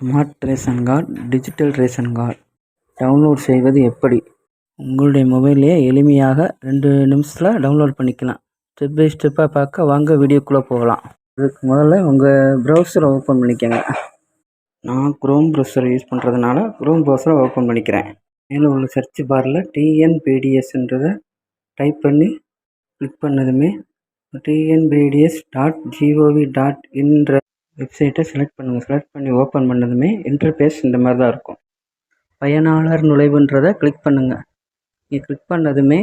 Smart ration card digital ration card. Download செய்வது எப்படி? உங்களுடைய மொபைல்லையே எளிமையாக ரெண்டு நிமிஷத்தில் டவுன்லோட் பண்ணிக்கலாம். ஸ்டெப் பை ஸ்டெப்பாக பார்க்க வாங்க வீடியோக்குள்ளே போகலாம். அதுக்கு முதல்ல உங்கள் ப்ரௌசரை ஓப்பன் பண்ணிக்கோங்க. நான் குரோம் ப்ரௌசர் யூஸ் பண்ணுறதுனால குரோம் ப்ரௌசரை ஓப்பன் பண்ணிக்கிறேன். மேலே உள்ள சர்ச் பாரில் டிஎன்பிடிஎஸ்ன்றதை டைப் பண்ணி கிளிக் பண்ணதுமே TNPDS dot G O V dot இன்ற வெப்சைட்டை செலக்ட் பண்ணுங்கள் செலக்ட் பண்ணி ஓப்பன் பண்ணதுமே இன்டர்ஃபேஸ் இந்த மாதிரி தான் இருக்கும். பயனாளர் நுழைவுன்றதை கிளிக் பண்ணுங்கள் நீங்கள் கிளிக் பண்ணதுமே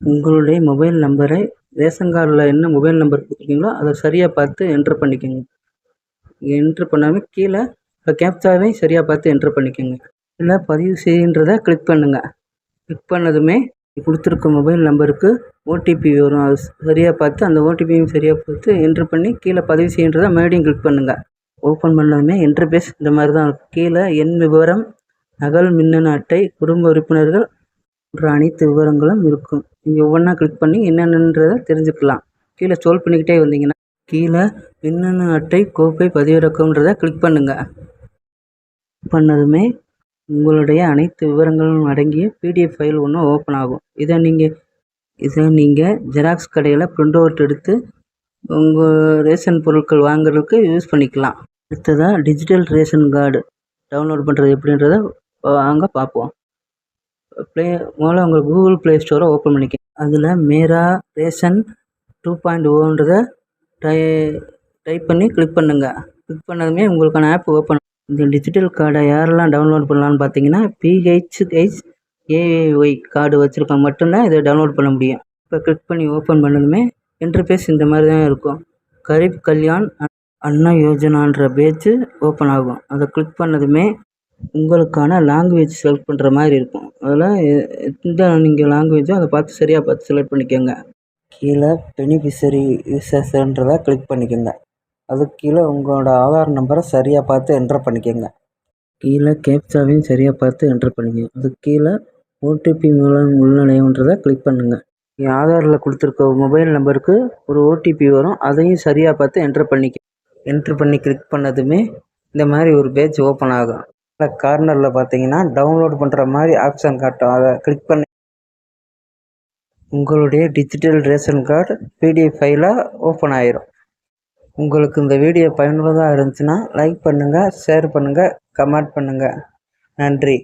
உங்களுடைய மொபைல் நம்பரை ரேஷன் கார்டில் என்ன மொபைல் நம்பர் கொடுத்துருக்கீங்களோ அதை சரியாக பார்த்து என்ட்ரு பண்ணிக்கோங்க. என்ட்ரு பண்ணாமல் கீழே கேப்சாவையும் சரியாக பார்த்து என்ட்ரு பண்ணிக்கோங்க. இல்லை பதிவு செய்கின்றதை கிளிக் பண்ணுங்கள் கிளிக் பண்ணதுமே கொடுத்துருக்க மொபைல் நம்பருக்கு ஓடிபி வரும். அது சரியாக பார்த்து அந்த ஓடிபியும் சரியாக பார்த்து என்ட்ரு பண்ணி கீழே பதிவு செய்யுன்றதை மறுபடியும் கிளிக் பண்ணுங்கள் ஓப்பன் பண்ணதுமே இன்டர்ஃபேஸ் இந்த மாதிரி தான் இருக்கும். கீழே எண் விவரம் நகல் மின்னணு அட்டை குடும்ப உறுப்பினர்கள் போன்ற அனைத்து விவரங்களும் இருக்கும். நீங்கள் ஒவ்வொன்றா கிளிக் பண்ணி என்னென்னன்றதை தெரிஞ்சுக்கலாம். கீழே ஸ்க்ரோல் பண்ணிக்கிட்டே வந்தீங்கன்னா கீழே மின்னணு அட்டை கோப்பை பதிவிறக்கம்ன்றதை கிளிக் பண்ணுங்கள் பண்ணதுமே உங்களுடைய அனைத்து விவரங்களும் அடங்கிய பிடிஎஃப் ஃபைல் ஒன்று ஓப்பன் ஆகும். இதை நீங்கள் இதை நீங்கள் ஜெராக்ஸ் கடையில் ப்ரிண்ட் அவுட் எடுத்து உங்கள் ரேஷன் பொருட்கள் வாங்குறதுக்கு யூஸ் பண்ணிக்கலாம். அடுத்ததாக டிஜிட்டல் ரேஷன் கார்டு டவுன்லோட் பண்ணுறது எப்படின்றத வாங்க பார்ப்போம். ப்ளே முதல்ல உங்கள் கூகுள் ப்ளே ஸ்டோரை ஓப்பன் பண்ணிக்க. அதில் மேரா ரேஷன் டூ பாயிண்ட் ஓன்றதை டை டைப் பண்ணி கிளிக் பண்ணுங்கள் கிளிக் பண்ணதுமே உங்களுக்கான ஆப் ஓப்பன் இந்த டிஜிட்டல் கார்டை யாரெல்லாம் டவுன்லோட் பண்ணலான்னு பார்த்தீங்கன்னா பிஹெச்ஹெச் ஏஏஒய் கார்டு வச்சுருக்கவங்க மட்டும்தான் இதை டவுன்லோட் பண்ண முடியும். இப்போ கிளிக் பண்ணி ஓப்பன் பண்ணதுமே இன்டர்ஃபேஸ் இந்த மாதிரி தான் இருக்கும். கரீப் கல்யாண் அண்ணா யோஜனான்ற பேஜ் ஓப்பன் ஆகும். அதை கிளிக் பண்ணதுமே உங்களுக்கான லாங்குவேஜ் செலக்ட் பண்ணுற மாதிரி இருக்கும். அதில் எந்த நீங்கள் லாங்குவேஜோ அதை பார்த்து சரியாக பார்த்து செலக்ட் பண்ணிக்கோங்க. கீழே பெனிஃபிஷரி யூசர்ஸ்ன்றதை கிளிக் பண்ணிக்கோங்க. அதுக்கு கீழே உங்களோட ஆதார் நம்பரை சரியாக பார்த்து என்ட்ரு பண்ணிக்கோங்க. கீழே கேப்சாவையும் சரியாக பார்த்து என்ட்ரு பண்ணிக்கோங்க அதுக்கு கீழே ஓடிபி மூலம் உள்நுழைவுன்றதை கிளிக் பண்ணுங்கள் என் ஆதாரில் கொடுத்துருக்க மொபைல் நம்பருக்கு ஒரு ஓடிபி வரும். அதையும் சரியாக பார்த்து என்ட்ரு பண்ணிக்க என்ட்ரு பண்ணி கிளிக் பண்ணதுமே இந்த மாதிரி ஒரு பேஜ் ஓப்பன் ஆகும். கார்னரில் பார்த்தீங்கன்னா டவுன்லோட் பண்ணுற மாதிரி ஆப்ஷன் காட்டும். அதை கிளிக் பண்ணி உங்களுடைய டிஜிட்டல் ரேஷன் கார்டு பிடிஎஃப் ஃபைலாக ஓப்பன் ஆயிரும். உங்களுக்கு இந்த வீடியோ பயனுள்ளதாக இருந்துச்சுன்னா லைக் பண்ணுங்கள் ஷேர் பண்ணுங்கள் கமெண்ட் பண்ணுங்கள் நன்றி.